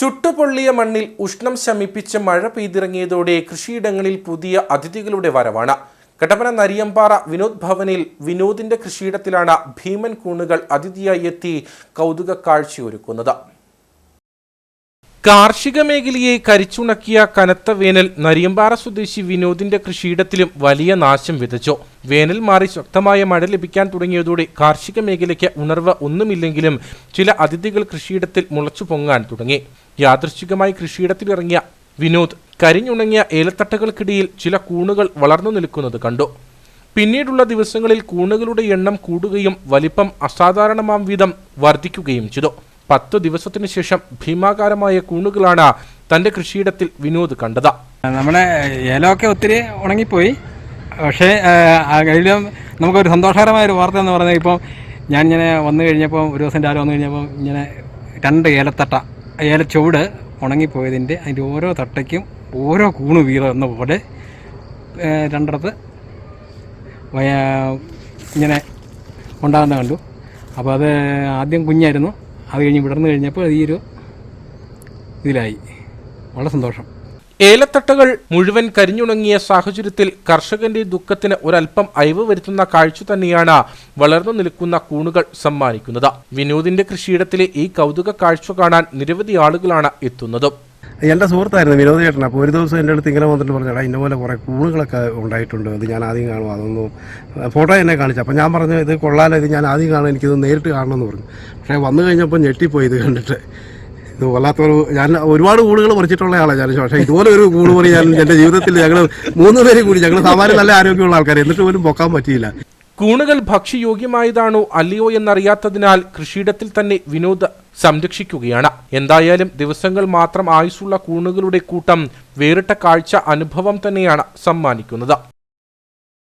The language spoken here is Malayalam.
ചുട്ടുപൊള്ളിയ മണ്ണിൽ ഉഷ്ണം ശമിപ്പിച്ച് മഴ പെയ്തിറങ്ങിയതോടെ കൃഷിയിടങ്ങളിൽ പുതിയ അതിഥികളുടെ വരവാണ്. കട്ടപ്പന നരിയമ്പാറ വിനോദ് ഭവനിൽ വിനോദിന്റെ കൃഷിയിടത്തിലാണ് ഭീമൻ കൂണുകൾ അതിഥിയായി എത്തി കൗതുക കാഴ്ചയൊരുക്കുന്നത്. കാർഷിക മേഖലയെ കരിച്ചുണക്കിയ കനത്ത വേനൽ നരിയമ്പാറ സ്വദേശി വിനോദിന്റെ കൃഷിയിടത്തിലും വലിയ നാശം വിതച്ചു. വേനൽ മാറി ശക്തമായ മഴ ലഭിക്കാൻ തുടങ്ങിയതോടെ കാർഷിക മേഖലയ്ക്ക് ഉണർവ് ഒന്നുമില്ലെങ്കിലും ചില അതിഥികൾ കൃഷിയിടത്തിൽ മുളച്ചു പൊങ്ങാൻ തുടങ്ങി. യാദൃശ്ചികമായി കൃഷിയിടത്തിലിറങ്ങിയ വിനോദ് കരിഞ്ഞുണങ്ങിയ ഏലത്തട്ടകൾക്കിടയിൽ ചില കൂണുകൾ വളർന്നു നിൽക്കുന്നത് കണ്ടു. പിന്നീടുള്ള ദിവസങ്ങളിൽ കൂണുകളുടെ എണ്ണം കൂടുകയും വലിപ്പം അസാധാരണമാം വിധം വർദ്ധിക്കുകയും ചെയ്തു. പത്തു ദിവസത്തിനു ശേഷം ഭീമാകാരമായ കൂണുകളാണ് തന്റെ കൃഷിയിടത്തിൽ വിനോദ് കണ്ടത്. നമ്മുടെ ഏലമൊക്കെ ഒത്തിരി ഉണങ്ങിപ്പോയി. പക്ഷേ അതിലും നമുക്കൊരു സന്തോഷകരമായ ഒരു വാർത്ത എന്ന് പറഞ്ഞാൽ ഇപ്പം ഞാൻ ഇങ്ങനെ വന്നു കഴിഞ്ഞപ്പോൾ ഒരു ദിവസം രാവിലെ വന്നു കഴിഞ്ഞപ്പോൾ ഇങ്ങനെ രണ്ട് ഏലത്തട്ട ഏലച്ചുവട് ഉണങ്ങിപ്പോയതിന്റെ അതിന്റെ ഓരോ തട്ടയ്ക്കും ഓരോ കൂണ് വീറുന്ന പോലെ രണ്ടിടത്ത് ഇങ്ങനെ ഉണ്ടാകുന്ന കണ്ടു. അപ്പോൾ അത് ആദ്യം കുഞ്ഞായിരുന്നു. അത് കഴിഞ്ഞ് വിടർന്നു കഴിഞ്ഞപ്പോൾ ഈ ഒരു ഇതിലായി. വളരെ സന്തോഷം. ഏലത്തട്ടകൾ മുഴുവൻ കരിഞ്ഞുണങ്ങിയ സാഹചര്യത്തിൽ കർഷകന്റെ ദുഃഖത്തിന് ഒരൽപ്പം അയവ് വരുത്തുന്ന കാഴ്ച തന്നെയാണ് വളർന്നു നിൽക്കുന്ന കൂണുകൾ സമ്മാനിക്കുന്നത്. വിനോദിന്റെ കൃഷിയിടത്തിലെ ഈ കൗതുക കാഴ്ച കാണാൻ നിരവധി ആളുകളാണ് എത്തുന്നത്. എന്റെ സുഹൃത്തായിരുന്നു വിനോദ ചേട്ടൻ. അപ്പോൾ ഒരു ദിവസം എന്റെ അടുത്ത് ഇങ്ങനെ വന്നിട്ട് പറഞ്ഞാൽ ഇന്ന പോലെ കുറേ കൂണുകളൊക്കെ ഉണ്ടായിട്ടുണ്ട്. അത് ഞാൻ ആദ്യം കാണും. അതൊന്നും ഫോട്ടോ എന്നെ കാണിച്ചു. അപ്പോൾ ഞാൻ പറഞ്ഞു ഇത് കൊള്ളാലോ. ഇത് ഞാൻ ആദ്യം കാണും. എനിക്കിത് നേരിട്ട് കാണണമെന്ന് പറഞ്ഞു. പക്ഷേ വന്നു കഴിഞ്ഞപ്പോൾ ഞെട്ടിപ്പോയി ഇത് കണ്ടിട്ട്. ഇത് വല്ലാത്തൊരു ഞാൻ ഒരുപാട് കൂടുകൾ പറിച്ചിട്ടുള്ള ആളാണ് ഞാൻ. പക്ഷേ ഇതുപോലെ ഒരു കൂട് പറി ഞാൻ എന്റെ ജീവിതത്തിൽ ഞങ്ങൾ മൂന്ന് പേരും കൂടി ഞങ്ങൾ സാധാരണ നല്ല ആരോഗ്യമുള്ള ആൾക്കാർ എന്നിട്ട് പോലും പൊക്കാൻ പറ്റിയില്ല. കൂണുകൾ ഭക്ഷ്യയോഗ്യമായതാണോ അല്ലയോ എന്നറിയാത്തതിനാൽ കൃഷിയിടത്തിൽ തന്നെ വിനോദ് സംരക്ഷിക്കുകയാണ്. എന്തായാലും ദിവസങ്ങൾ മാത്രം ആയുസ്സുള്ള കൂണുകളുടെ കൂട്ടം വേറിട്ട കാഴ്ച അനുഭവം തന്നെയാണ് സമ്മാനിക്കുന്നത്.